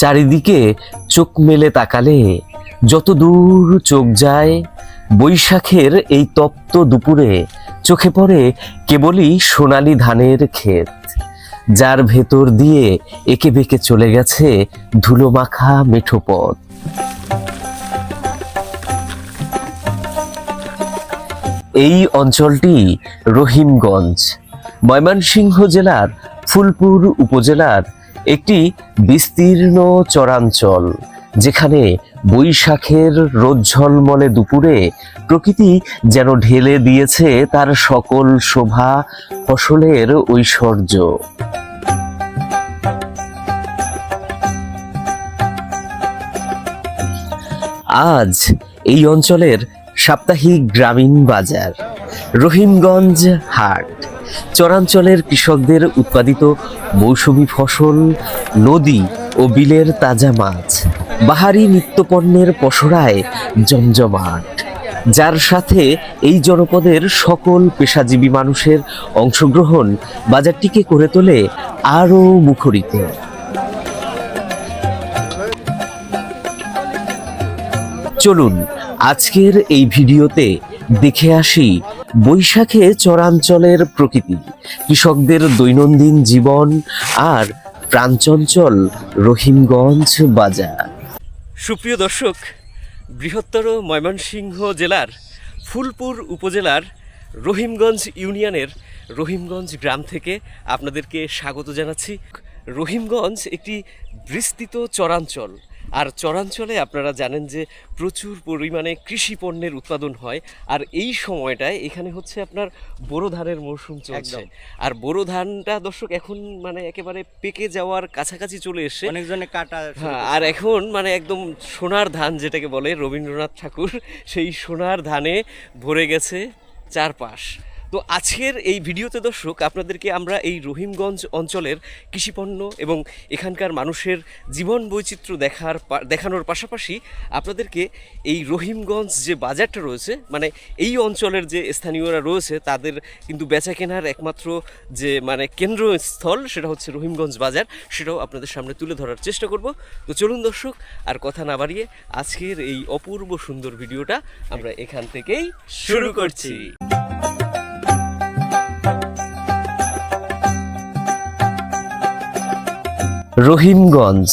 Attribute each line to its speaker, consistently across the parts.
Speaker 1: চারিদিকে চোখ মেলে তাকালে যত দূর চোখ যায়, বৈশাখের এই তপ্ত দুপুরে চোখে পড়ে কেবলই সোনালি ধানের ক্ষেত, যার ভেতর দিয়ে একে বেঁকে চলে গেছে ধুলো মাখা মেঠো পথ। এই অঞ্চলটি রহিমগঞ্জ, ময়মনসিংহ জেলার ফুলপুর উপজেলার একটি বিস্তীর্ণ চরাঞ্চল, যেখানে বৈশাখের রোজ্ঝলমলে দুপুরে প্রকৃতি যেন ঢেলে দিয়েছে তার সকল শোভা, ফসলের ঐশ্বর্য। আজ এই অঞ্চলের সাপ্তাহিক গ্রামীণ বাজার, রহিমগঞ্জ হাট। চরাঞ্চলের কৃষকদের উৎপাদিত মৌসুমি ফসল, নদী ও বিলের তাজা মাছ, বাহারি নিত্যপণ্যের পসরায় জমজমাট। যার সাথে এই জনপদের সকল পেশাজীবী মানুষের অংশগ্রহণ বাজারটিকে করে তোলে আরও মুখরিত। চলুন, আজকের এই ভিডিওতে দেখে আসি বৈশাখে চরাঞ্চলের প্রকৃতি, কৃষকদের দৈনন্দিন জীবন আর প্রাঞ্চঞ্চল রহিমগঞ্জ বাজার। সুপ্রিয় দর্শক, বৃহত্তর ময়মনসিংহ জেলার ফুলপুর উপজেলার রহিমগঞ্জ ইউনিয়নের রহিমগঞ্জ গ্রাম থেকে আপনাদেরকে স্বাগত জানাচ্ছি। রহিমগঞ্জ একটি বিস্তৃত চরাঞ্চল আর চরাঞ্চলে আপনারা জানেন যে প্রচুর পরিমাণে কৃষি পণ্যের উৎপাদন হয় আর এই সময়টায় এখানে হচ্ছে আপনার বোরো ধানের মৌসুম চলছে। আর বোরো ধানটা দর্শক এখন মানে একেবারে পেকে যাওয়ার কাছাকাছি চলে এসছে
Speaker 2: অনেকজনে কাটা
Speaker 1: হ্যাঁ। আর এখন মানে একদম সোনার ধান যেটাকে বলে রবীন্দ্রনাথ ঠাকুর সেই সোনার ধানে ভরে গেছে চারপাশ তো আজকের এই ভিডিওতে দর্শক, আপনাদেরকে আমরা এই রহিমগঞ্জ অঞ্চলের কৃষিপণ্য এবং এখানকার মানুষের জীবন বৈচিত্র্য দেখার দেখানোর পাশাপাশি আপনাদেরকে এই রহিমগঞ্জ যে বাজারটা রয়েছে মানে এই অঞ্চলের যে স্থানীয়রা রয়েছে, তাদের কিন্তু বেচা কেনার একমাত্র যে মানে কেন্দ্রস্থল সেটা হচ্ছে রহিমগঞ্জ বাজার, সেটাও আপনাদের সামনে তুলে ধরার চেষ্টা করব। তো চলুন দর্শক, আর কথা না বাড়িয়ে আজকের এই অপূর্ব সুন্দর ভিডিওটা আমরা এখান থেকেই শুরু করছি। রহিমগঞ্জ।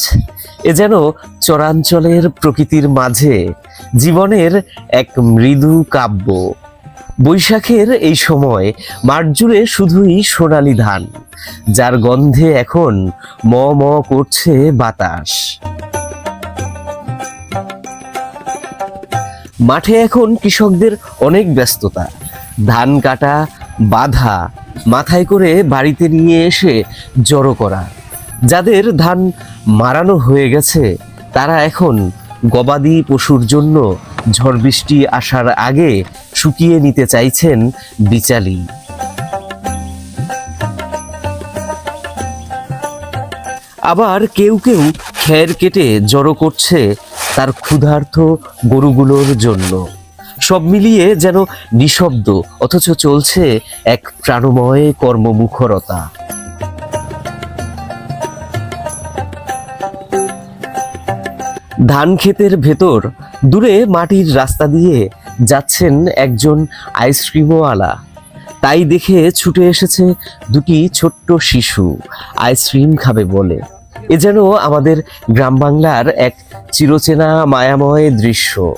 Speaker 1: এ যেন চরাঞ্চলের প্রকৃতির মাঝে জীবনের এক মৃদু কাব্য। বৈশাখের এই সময় মাঠ জুড়ে শুধুই সোনালি ধান, যার গন্ধে এখন ম ম করছে বাতাস। মাঠে এখন কৃষকদের অনেক ব্যস্ততা। ধান কাটা, বাধা, মাথায় করে বাড়িতে নিয়ে এসে জড়ো করা। যাদের ধান মারানো হয়ে গেছে, তারা এখন গবাদি পশুর জন্য ঝড় বৃষ্টি আসার আগে শুকিয়ে নিতে চাইছেন বিচালি। আবার কেউ কেউ খের কেটে জড়ো করছে তার ক্ষুধার্ত গরুগুলোর জন্য। সব মিলিয়ে যেন নিঃশব্দ, অথচ চলছে এক প্রাণময় কর্মমুখরতা। ধান ক্ষেতের ভেতর দূরে মাটির রাস্তা দিয়ে যাচ্ছেন একজন আইসক্রিমওয়ালা। তাই দেখে ছুটে এসেছে দুটি ছোট্ট শিশু, আইসক্রিম খাবে বলে। এ যেন আমাদের গ্রাম বাংলার এক চিরচেনা মায়াময় দৃশ্য।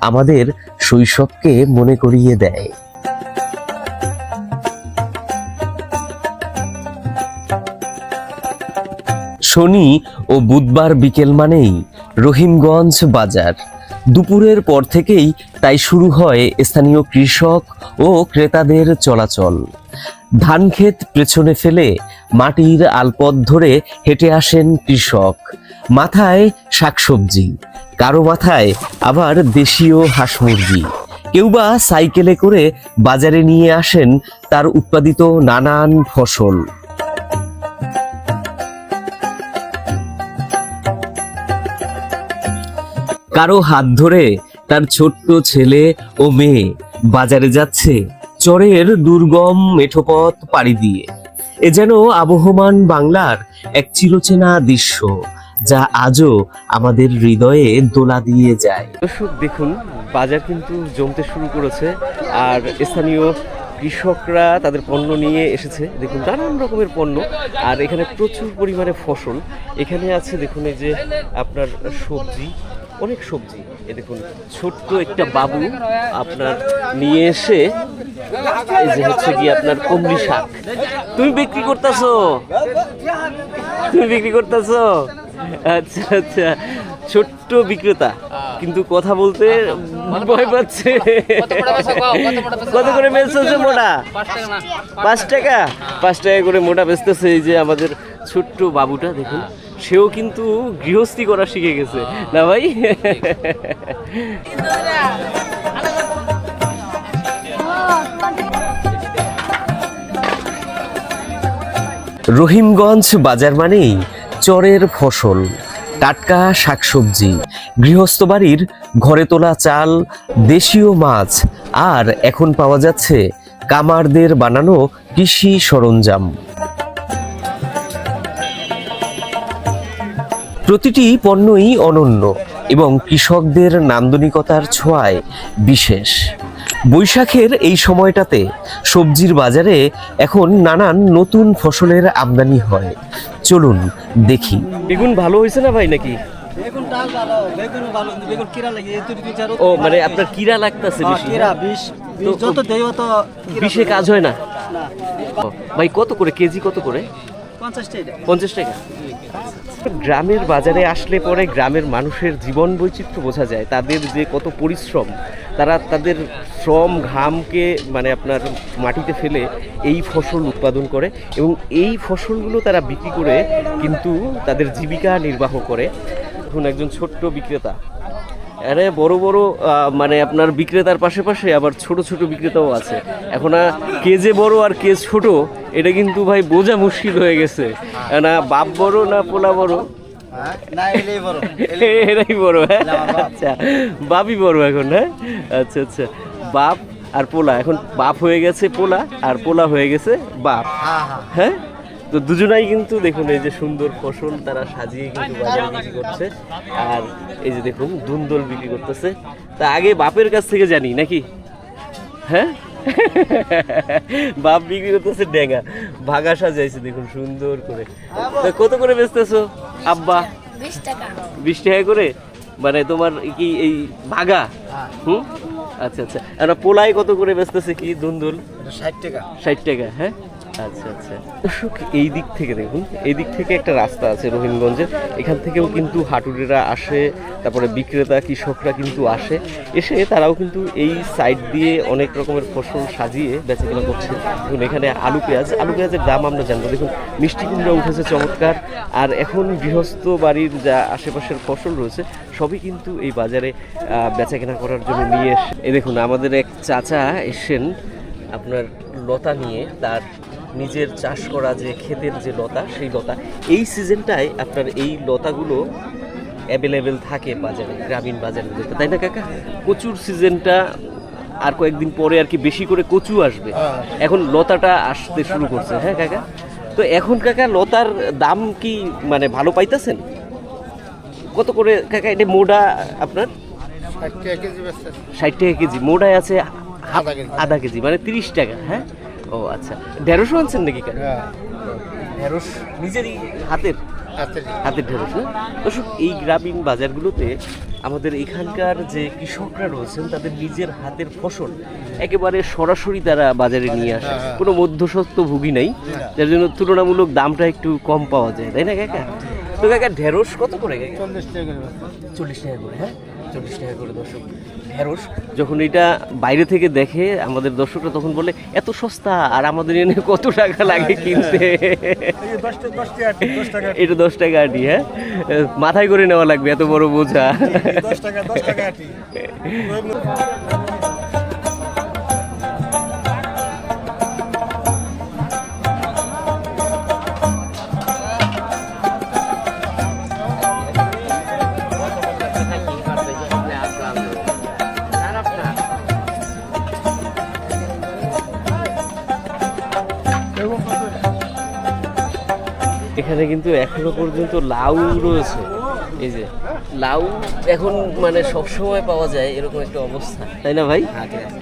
Speaker 1: আমাদের শৈশবকে মনে করিয়ে দেয়। শনি ও বুধবার বিকেল মানেই রহিমগঞ্জ বাজার। দুপুরের পর থেকেই তাই শুরু হয় স্থানীয় কৃষক ও ক্রেতাদের চলাচল। ধান ক্ষেত পেছনে ফেলে মাটির আলপথ ধরে হেঁটে আসেন কৃষক। মাথায় শাকসবজি, কারও মাথায় আবার দেশীয় হাঁস মুরগি কেউ বা সাইকেলে করে বাজারে নিয়ে আসেন তার উৎপাদিত নানান ফসল। কারও হাত ধরে তার ছোট্ট ছেলে ও মেয়ে বাজারে যাচ্ছে চরের দুর্গম মেঠোপথ পাড়ি দিয়ে। এ যেন আবহমান বাংলার এক চিরচেনা দৃশ্য
Speaker 2: যা আজও আমাদের হৃদয়ে দোলা দিয়ে যায়।
Speaker 1: দর্শক, দেখুন, বাজার কিন্তু জমতে শুরু করেছে আর স্থানীয় কৃষকরা তাদের পণ্য নিয়ে এসেছে। দেখুন, নানান রকমের পণ্য আর এখানে প্রচুর পরিমাণে ফসল। এখানে আছে, দেখুন, এই যে আপনার সবজি অনেক সবজি। এ দেখুন, ছোট্ট একটা বাবু আপনার নিয়ে এসে এই যে হচ্ছে কি আপনার কমলি শাক। তুমি বিক্রি করতেছো? তুমি বিক্রি করতেছো? আচ্ছা আচ্ছা। ছোট্ট বিক্রেতা। কিন্তু কথা বলতে ভয় পাচ্ছে। কত করে বেচ চলছে মোটা? পাঁচ টাকা। পাঁচ টাকা করে মোটা বেচতেছে এই যে আমাদের ছোট্ট বাবুটা, দেখুন। সেও কিন্তু গৃহস্থী করা শিখে গেছে। না ভাই? রহিমগঞ্জ বাজার মানেই চরের ফসল, টাটকা শাকসবজি, গৃহস্থ বাড়ির ঘরে তোলা চাল, দেশীয় মাছ, আর এখন পাওয়া যাচ্ছে কামারদের বানানো কৃষি সরঞ্জাম। প্রতিটি পণ্যই অনন্য এবং কৃষকদের নান্দনিকতার ছোঁয়ায় বিশেষ। বৈশাখের এই সময়টাতে সবজির বাজারে এখন নানান নতুন ফসলের আমদানি হয়। চলুন দেখি। বেগুন ভালো হয়েছে না ভাই নাকি?
Speaker 3: বেগুন ডাল ভালো বেগুন ভালো কিন্তু বেগুন কিরা লাগে এই দুই চার
Speaker 1: ও মানে আপনার কিরা লাগতেছে
Speaker 3: যত দেয় তত
Speaker 1: বিশে কাজ হয় না?
Speaker 3: না।
Speaker 1: ভাই কত করে? কেজি কত করে?
Speaker 3: পঞ্চাশ টাকা।
Speaker 1: পঞ্চাশ টাকা। গ্রামের বাজারে আসলে পরে গ্রামের মানুষের জীবন বৈচিত্র্য বোঝা যায়। তাদের যে কত পরিশ্রম, তারা তাদের শ্রম ঘামকে মানে আপনার মাটিতে ফেলে এই ফসল উৎপাদন করে এবং এই ফসলগুলো তারা বিক্রি করে কিন্তু তাদের জীবিকা নির্বাহ করে। এখন একজন ছোট্ট বিক্রেতা আরে বড় বড় মানে আপনার বিক্রেতার পাশে পাশে আবার ছোট ছোট বিক্রেতাও আছে। এখন কে যে বড় আর কে ছোট এটা কিন্তু ভাই বোঝা মুশকিল হয়ে গেছে। না বাপ বড় না পোলা বড়। এরাই বড় হ্যাঁ? আচ্ছা বাপই বড় এখন হ্যাঁ? আচ্ছা আচ্ছা বাপ আর পোলা। এখন বাপ হয়ে গেছে পোলা আর পোলা হয়ে গেছে বাপ।
Speaker 3: হ্যাঁ হ্যাঁ।
Speaker 1: হ্যাঁ? তো দুজনাই কিন্তু দেখুন এই যে সুন্দর ফসল তারা সাজিয়ে কিন্তু বাজারে বিক্রি করছে। আর এই যে দেখুন দুন্দল বিক্রি করতেছে। তা আগে বাপের কাছ থেকে জানি নাকি? হ্যাঁ? বাপ বিক্রি করতেছে ডেঙ্গা। ভাগা সাজাইছে দেখুন সুন্দর করে। তা কত করে বেচতেছো? আব্বা?
Speaker 4: বিশ টাকা।
Speaker 1: করে? মানে তোমার কি এই ভাগা? হুম? আচ্ছা আচ্ছা। আর পোলাই কত করে বেচতেছে কি দুন্দুল?
Speaker 3: ষাট টাকা।
Speaker 1: ষাট টাকা হ্যাঁ? আচ্ছা আচ্ছা। দর্শক এই দিক থেকে দেখুন এই দিক থেকে একটা রাস্তা আছে রহিমগঞ্জের এখান থেকেও কিন্তু হাটুরেরা আসে তারপরে বিক্রেতা কৃষকরা কিন্তু আসে। এসে তারাও কিন্তু এই সাইড দিয়ে অনেক রকমের ফসল সাজিয়ে বেচা কেনা করছে। দেখুন এখানে আলু পেঁয়াজ। আলু পেঁয়াজের দাম আমরা জানব। দেখুন মিষ্টি কুমড়া উঠেছে চমৎকার। আর এখন গৃহস্থ বাড়ির যা আশেপাশের ফসল রয়েছে সবই কিন্তু এই বাজারে আহ, বেচা কেনা করার জন্য নিয়ে এসে এই দেখুন আমাদের এক চাচা এসেন আপনার লতা নিয়ে তার নিজের চাষ করা যে ক্ষেতের যে লতা সেই লতা এই সিজনটায় আপনার এই লতাগুলো অ্যাভেলেবেল থাকে বাজারে গ্রামীণ বাজারগুলোতে তাই না কাকা? কচুর সিজনটা আর কয়েকদিন পরে আর কি বেশি করে কচু আসবে। এখন লতাটা আসতে শুরু করছে হ্যাঁ কাকা? তো এখন কাকা লতার দাম কি মানে ভালো পাইতেছেন? কত করে কাকা এটা মোডা আপনার? ষাট টাকা কেজি মোড়ায় আছে আধা কেজি মানে তিরিশ টাকা হ্যাঁ? ও আচ্ছা। ঢেঁড়সও আনছেন নাকি কাকা ঢেঁড়স নিজেরই হাতের? হাতের ঢেঁড়স। না? দর্শক এই গ্রামীণ বাজারগুলোতে আমাদের এখানকার যে কৃষকরা রয়েছেন তাদের নিজের হাতের ফসল একেবারে সরাসরি তারা বাজারে নিয়ে আসে। কোনো মধ্যস্বত্ব ভুগি নাই যার জন্য তুলনামূলক দামটা একটু কম পাওয়া যায় তাই না কাকা? তো কাকা ঢেঁড়স কত করে
Speaker 3: চল্লিশ টাকা করে
Speaker 1: চল্লিশ টাকা করে হ্যাঁ? চল্লিশ টাকা করে দর্শক ঢেঁড়স যখন এটা বাইরে থেকে দেখে আমাদের দর্শকরা তখন বলে এত সস্তা আর আমাদের এনে কত টাকা লাগে কিনতে? এটা দশ টাকা আটি হ্যাঁ? মাথায় করে নেওয়া লাগবে এত বড় বোঝা।
Speaker 3: দশ টাকা দশ টাকা আটি।
Speaker 1: এখানে কিন্তু এখনও পর্যন্ত লাউ রয়েছে। এই যে লাউ এখন মানে সবসময় পাওয়া যায় এরকম একটা অবস্থা। তাই না ভাই?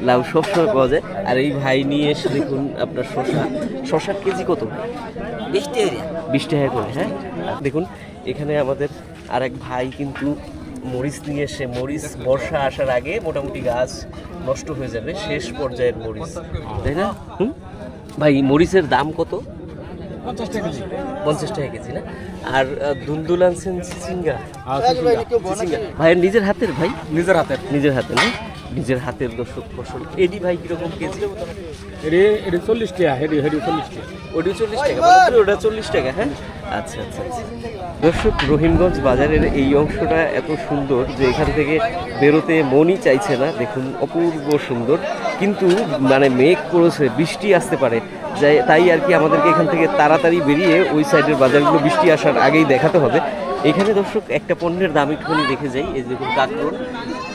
Speaker 1: লাউ সবসময় পাওয়া যায়। আর এই ভাই নিয়ে এসে দেখুন আপনার শশা শশার কেজি কত?
Speaker 3: বিশ টাকা
Speaker 1: বিশ টাকা করে হ্যাঁ? দেখুন এখানে আমাদের আরেক ভাই কিন্তু মরিচ নিয়ে এসে মরিচ বর্ষা আসার আগে মোটামুটি গাছ নষ্ট হয়ে যাবে শেষ পর্যায়ের মরিচ। তাই না? ভাই মরিচের দাম কত?
Speaker 3: পঞ্চাশ টাকা কেজি।
Speaker 1: না? আর দুলদুল আনছেন চিচিঙ্গা ভাইয়ের নিজের হাতের ভাই?
Speaker 3: নিজের হাতের।
Speaker 1: নিজের হাতে না? নিজের হাতের দর্শক ফসল। এডি ভাই কীরকম কেজি?
Speaker 3: এটি এটি চল্লিশ টাকা হেডি হেডি চল্লিশ টাকা।
Speaker 1: ওটি চল্লিশ টাকা। ওটা চল্লিশ টাকা হ্যাঁ? আচ্ছা আচ্ছা আচ্ছা। দর্শক রহিমগঞ্জ বাজারের এই অংশটা এত সুন্দর যে এখান থেকে বেরোতে মনই চাইছে না। দেখুন অপূর্ব সুন্দর। কিন্তু মানে মেঘ করেছে বৃষ্টি আসতে পারে। তাই আর কি আমাদেরকে এখান থেকে তাড়াতাড়ি বেরিয়ে ওই সাইডের বাজারগুলো বৃষ্টি আসার আগেই দেখাতে হবে। এখানে দর্শক একটা পণ্যের দাম একটুখানি দেখে যাই। এই দেখুন কাঁকরোল।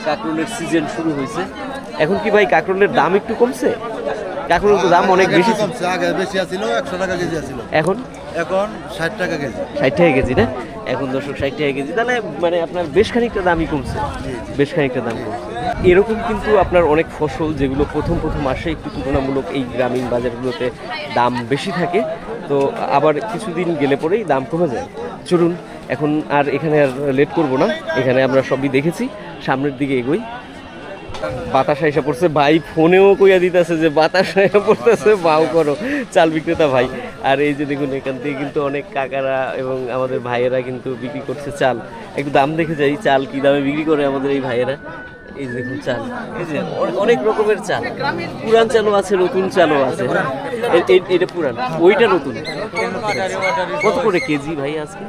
Speaker 1: কাঁকরোলের সিজন শুরু হয়েছে। এখন কি ভাই কাঁকরোলের দাম একটু কমছে? কাঁকরোলের তো দাম অনেক বেশি
Speaker 4: আগে বেশি আছিল একশো টাকা কেজি আছিল।
Speaker 1: এখন?
Speaker 4: এখন ষাট টাকা কেজি।
Speaker 1: ষাট টাকা কেজি না? এখন দর্শক ষাট টাকা কেজি, তাহলে মানে আপনার বেশ খানিকটা দামই কমছে। বেশ খানিকটা দাম কমছে। এরকম কিন্তু আপনার অনেক ফসল যেগুলো প্রথম প্রথম আসে, একটু তুলনামূলক এই গ্রামীণ বাজারগুলোতে দাম বেশি থাকে। তো আবার কিছুদিন গেলে পরেই দাম কমে যায়। চলুন, এখন আর এখানে আর লেট করব না। এখানে আমরা সবই দেখেছি, সামনের দিকে এগোই। বাতাস আইসা পড়ছে। ভাই ফোনেও কইয়া দিতেছে যে বাতাস আইসা পড়তেছে, বাউ করো। চাল বিক্রেতা ভাই। আর এই যে দেখুন, এখান থেকে কিন্তু অনেক কাকারা এবং আমাদের ভাইয়েরা কিন্তু বিক্রি করছে চাল। একটু দাম দেখে যাই, চাল কি দামে বিক্রি করে আমাদের এই ভাইয়েরা? এই যে দেখুন চাল। এই যে অনেক রকমের চাল। পুরান চালও আছে নতুন চালও আছে। হ্যাঁ? এটা পুরান। ওইটা নতুন। কত করে কেজি ভাই আজকে?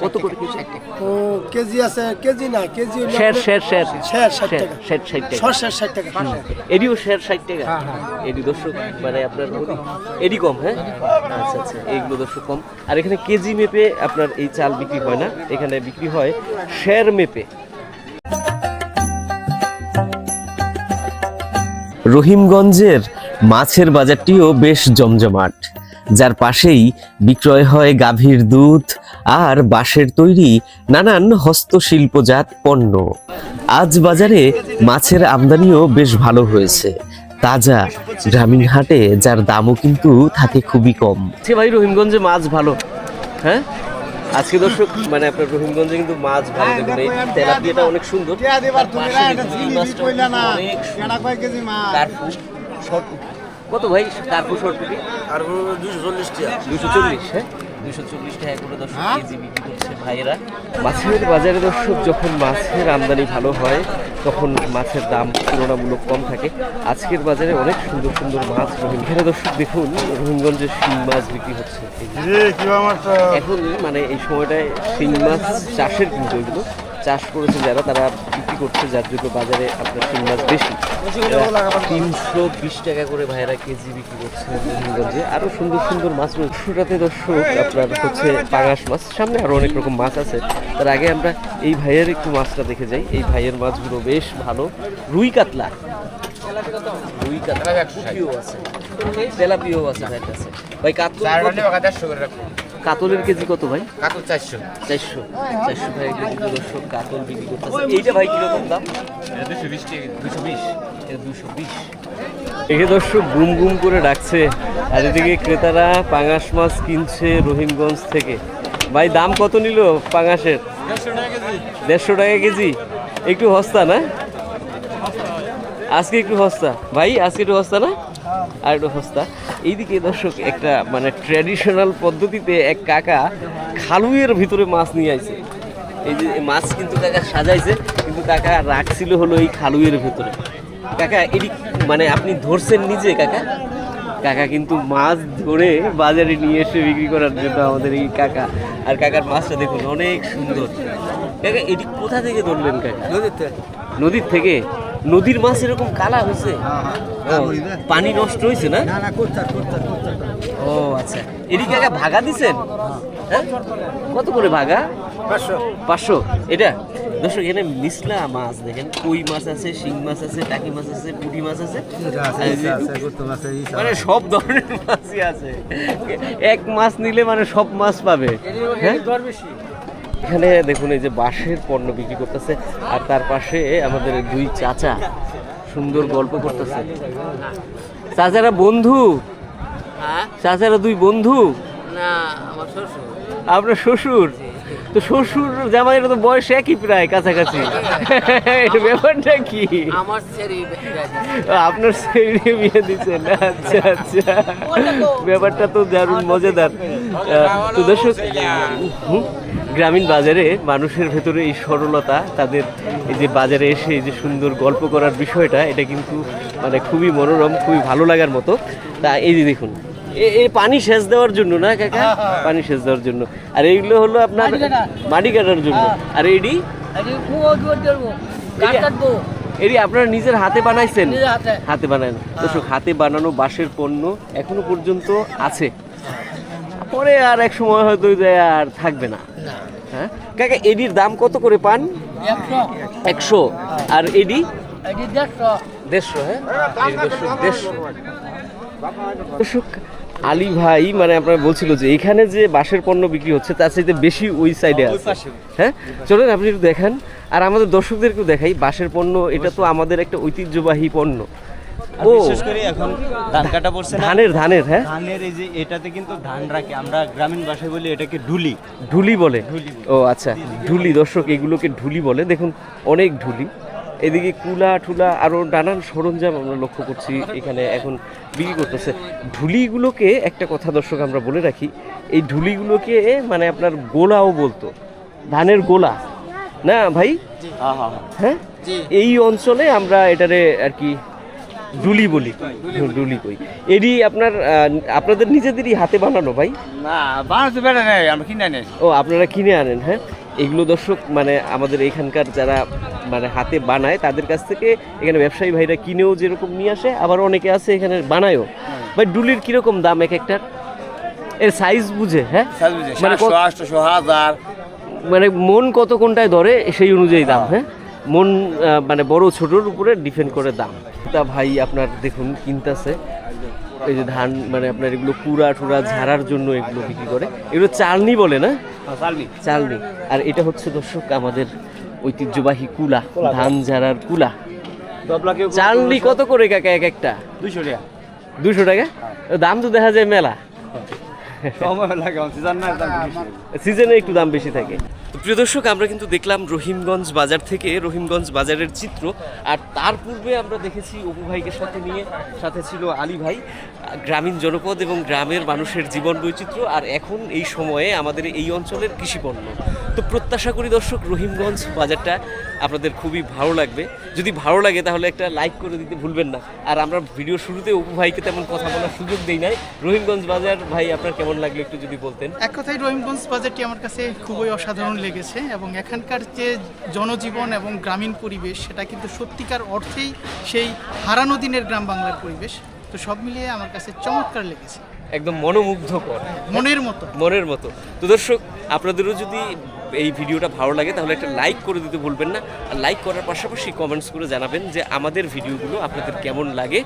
Speaker 1: কত করে কেজি?
Speaker 5: ও কেজি আছে কেজি না কেজি
Speaker 1: শের
Speaker 5: আপনার-
Speaker 1: শের শের
Speaker 5: শের ষাট
Speaker 1: শের
Speaker 5: টাকা।
Speaker 1: শের ষাট টাকা।
Speaker 5: শ শের ষাট টাকা।
Speaker 1: এডিও শেয়ার ষাট টাকা। এডি দর্শক মানে আপনার এডি কম হ্যাঁ? আচ্ছা আচ্ছা এইগুলো দর্শক কম। আর এখানে কেজি মেপে আপনার এই চাল বিক্রি হয় না। এখানে বিক্রি হয় শেয়ার মেপে। রহিমগঞ্জের মাছের বাজারটিও বেশ জমজমাট। যার পাশেই বিক্রয় হয় গাভীর দুধ আর বাঁশের তৈরি নানান হস্তশিল্পজাত পণ্য। আজ বাজারে মাছের আমদানিও বেশ ভালো হয়েছে। তাজা গ্রামীণ হাটে যার দামও কিন্তু থাকে খুবই কম। ভাই, রহিমগঞ্জে মাছ ভালো। হ্যাঁ? আজকে দর্শক মানে আপনার রহিমগঞ্জে কিন্তু মাছ ভালো দেখুন এই তেলাপিয়াটা অনেক সুন্দর। তার অনেক সুন্দর। কার্পু শর্ট কত ভাই? কার্পু শর্ট পুটি
Speaker 4: আর দুশো চল্লিশ টাকা
Speaker 1: দুশো চল্লিশ হ্যাঁ? দুশো চল্লিশ টাকা করে দর্শক কেজি বিক্রি করছে ভাইয়েরা। মাছের বাজারে দর্শক যখন মাছের আমদানি ভালো হয় তখন মাছের দাম তুলনামূলক কম থাকে। আজকের বাজারে অনেক সুন্দর সুন্দর মাছ এখানে দর্শক দেখুন রহিমগঞ্জের শিং মাছ বিক্রি হচ্ছে। এখন মানে এই সময়টায় শিং মাছ চাষের কিন্তু এগুলো চাষ করেছে যারা, তারা বিক্রি করছে, যার জন্য বাজারে আপনার শিং মাছ বেশি। তিনশো বিশ টাকা করে ভাইয়েরা কেজি বিক্রি করছে রহিমগঞ্জে আরও সুন্দর সুন্দর মাছ রয়েছে। দর্শক, আপনার হচ্ছে পাঙাশ মাছ, সামনে আরও অনেক রকম মাছ আছে। তার আগে আমরা এই ভাইয়ের একটু মাছটা দেখে যাই। এই ভাইয়ের মাছগুলো বেশ ভালো। রুই কাতলা। রুই কাতলা আছে। তেলাপিও আছে ভাই, কাতল কাতলের কেজি কত ভাই? কাতল চারশো। চারশো। চারশো ভাই কেজি দর্শক কাতল বিক্রি করতেছে। এইটা ভাই কীরকম দাম? দুশো বিশ দুশো বিশ। দুশো বিশ। একে দর্শক গুম গুম করে ডাকছে। আর এদিকে ক্রেতারা পাঙাশ মাছ কিনছে রহিমগঞ্জ থেকে। ভাই দাম কত নিল পাঙাশের? দেড়শো টাকা কেজি। একটু হস্তা না? আজকে একটু হস্তা ভাই আজকে একটু হস্তা না? আর একটু হস্তা এইদিকে দর্শক একটা মানে ট্র্যাডিশনাল পদ্ধতিতে এক কাকা খালুয়ের ভিতরে মাছ নিয়ে আইছে। এই যে মাছ কিন্তু কাকা সাজাইছে কিন্তু কাকা রাখছিল হলো এই খালুয়ের ভিতরে। কাকা এটি মানে আপনি ধরছেন নিজে কাকা? কাকা কিন্তু মাছ ধরে বাজারে নিয়ে এসে বিক্রি করার জন্য আমাদের এই কাকা। আর কাকার মাছটা দেখুন অনেক সুন্দর। কাকা এটি কোথা থেকে ধরলেন কাকা? নদীর থেকে। নদীর মাছ এরকম কালা হয়েছে? পানি নষ্ট হয়েছে না? ও আচ্ছা। এদিকে কাকা ভাগা দিছেন? হ্যাঁ? কত করে ভাগা? পাঁচশো। এটা? দর্শক এখানে মিসলা মাছ দেখেন। কই মাছ আছে শিং মাছ আছে টাকি মাছ আছে পুঁটি মাছ আছে। মানে সব ধরনের মাছই আছে। এক মাছ নিলে মানে সব মাছ পাবে। হ্যাঁ? এখানে দেখুন এই যে বাঁশের পণ্য বিক্রি করতেছে আর তার পাশে আমাদের দুই চাচা সুন্দর গল্প করতেছে। চাচারা বন্ধু? চাচারা দুই বন্ধু?
Speaker 6: না আমার শ্বশুর।
Speaker 1: আপনার শ্বশুর? তো শ্বশুর জামাইয়ের তো বয়স একই প্রায় কাছাকাছি। ব্যাপারটা কি?
Speaker 6: আমার
Speaker 1: আপনার ছেলে বিয়ে দিচ্ছেন আচ্ছা আচ্ছা। ব্যাপারটা তো দারুণ মজাদার। তো দর্শক হুম, গ্রামীণ বাজারে মানুষের ভেতরে এই সরলতা তাদের এই যে বাজারে এসে এই যে সুন্দর গল্প করার বিষয়টা এটা কিন্তু মানে খুবই মনোরম খুবই ভালো লাগার মতো। তা এই যে দেখুন এই পানি সেচ দেওয়ার জন্য না কাকা? পানি সেচ দেওয়ার জন্য। আর এইগুলো হলো আপনার মাটি কাটার জন্য। আর এডি এডি আপনারা নিজের হাতে বানাইছেন? হাতে। বানান। দর্শক হাতে বানানো বাঁশের পণ্য এখনও পর্যন্ত আছে। পরে আর এক সময় হয়তো আর থাকবে না। হ্যাঁ? কাকা এডির দাম কত করে পান? একশো। আর এডি? দেড়শো। হ্যাঁ? দেড়শো আলী ভাই মানে আপনার বলছিল যে এখানে যে বাঁশের পণ্য বিক্রি হচ্ছে তার চাইতে বেশি ওই সাইডে আছে। হ্যাঁ? চলেন আপনি একটু দেখান। আর আমাদের দর্শকদেরকেও দেখাই বাঁশের পণ্য এটা তো আমাদের একটা ঐতিহ্যবাহী পণ্য।
Speaker 3: আর বিশেষ করে এখন ধান কাটা পড়ছে না।
Speaker 1: ধানের ধানের হ্যাঁ?
Speaker 3: ধানের এই যে এটাতে কিন্তু ধান রাখে। আমরা গ্রামীণ ভাষায় বলি এটাকে ঢুলি।
Speaker 1: ঢুলি বলে? ও আচ্ছা। ঢুলি দর্শক এগুলোকে ঢুলি বলে। দেখুন অনেক ঢুলি। এদিকে কুলা ঠুলা আরও নানান সরঞ্জাম আমরা লক্ষ্য করছি এখানে এখন বিক্রি করতেছে। ঢুলিগুলোকে একটা কথা দর্শক আমরা বলে রাখি এই ঢুলিগুলোকে মানে আপনার গোলাও বলতো। ধানের গোলা। না ভাই?
Speaker 3: হ্যাঁ হ্যাঁ
Speaker 1: হ্যাঁ। এই অঞ্চলে আমরা এটারে আর কি ডুলি বলি। ডুলি কই। এরই আপনার আপনাদের নিজেদেরই হাতে বানানো ভাই?
Speaker 3: না বানাতে বেড়ে নেই আমরা কিনে নেই
Speaker 1: ও আপনারা কিনে আনেন হ্যাঁ? এগুলো দর্শক মানে আমাদের এখানকার যারা মানে হাতে বানায় তাদের কাছ থেকে এখানে ব্যবসায়ী ভাইরা কিনেও যেরকম নিয়ে আসে আবার অনেকে আছে এখানে বানায়ও। ভাই ডুলির কীরকম দাম এক একটার? এর সাইজ বুঝে হ্যাঁ? মানে
Speaker 4: হাজার।
Speaker 1: মানে মন কত কোনটায় ধরে সেই অনুযায়ী দাম হ্যাঁ? মন মানে বড় ছোটোর উপরে ডিপেন্ড করে দাম। তা ভাই আপনার দেখুন কিনতেছে। এই যে ধান মানে আপনার এগুলো কুড়া টুরা ঝাড়ার জন্য এগুলো বিক্রি করে। এগুলো চালনি বলে না?
Speaker 3: চালনি।
Speaker 1: চালনি। আর এটা হচ্ছে দর্শক আমাদের ঐতিহ্যবাহী কুলা ধান ঝাড়ার কুলা। চালনি কত করে কাকা এক একটা?
Speaker 3: দুইশো টাকা।
Speaker 1: দুশো টাকা? দাম তো দেখা যায় মেলা।
Speaker 3: সিজনে
Speaker 1: একটু দাম বেশি থাকে। প্রিয় দর্শক, আমরা কিন্তু দেখলাম রহিমগঞ্জ বাজার থেকে রহিমগঞ্জ বাজারের চিত্র। আর তার পূর্বে আমরা দেখেছি অপু ভাইকে সাথে নিয়ে, সাথে ছিল আলী ভাই, গ্রামীণ জনপদ এবং গ্রামের মানুষের জীবন বৈচিত্র্য। আর এখন এই সময়ে আমাদের এই অঞ্চলের কৃষিপণ্য তো প্রত্যাশা করি দর্শক, রহিমগঞ্জ বাজারটা আপনাদের খুবই ভালো লাগবে। যদি ভালো লাগে তাহলে একটা লাইক করে দিতে ভুলবেন না। আর আমরা ভিডিও শুরুতে অপু ভাইকে তেমন কথা বলার সুযোগ দেই নাই। রহিমগঞ্জ বাজার ভাই, আপনার কেমন লাগল একটু যদি বলতেন?
Speaker 7: এক কথায় রহিমগঞ্জ বাজারটি আমার কাছে খুবই অসাধারণ লেগেছে এবং এখানকার যে জনজীবন এবং গ্রামীণ পরিবেশ সেটা কিন্তু সত্যিকার অর্থেই সেই হারানো দিনের গ্রাম বাংলার পরিবেশ। তো সব মিলিয়ে আমার কাছে চমৎকার লেগেছে।
Speaker 1: একদম মনোমুগ্ধকর।
Speaker 7: মনের মতো।
Speaker 1: মনের মতো। তো দর্শক আপনাদেরও যদি এই ভিডিওটা ভালো লাগে তাহলে একটা লাইক করে দিতে ভুলবেন না। আর লাইক করার পাশাপাশি কমেন্টস করে জানাবেন যে আমাদের ভিডিওগুলো আপনাদের কেমন লাগে।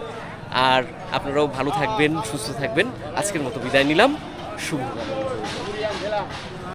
Speaker 1: আর আপনারাও ভালো থাকবেন সুস্থ থাকবেন। আজকের মতো বিদায় নিলাম। শুভ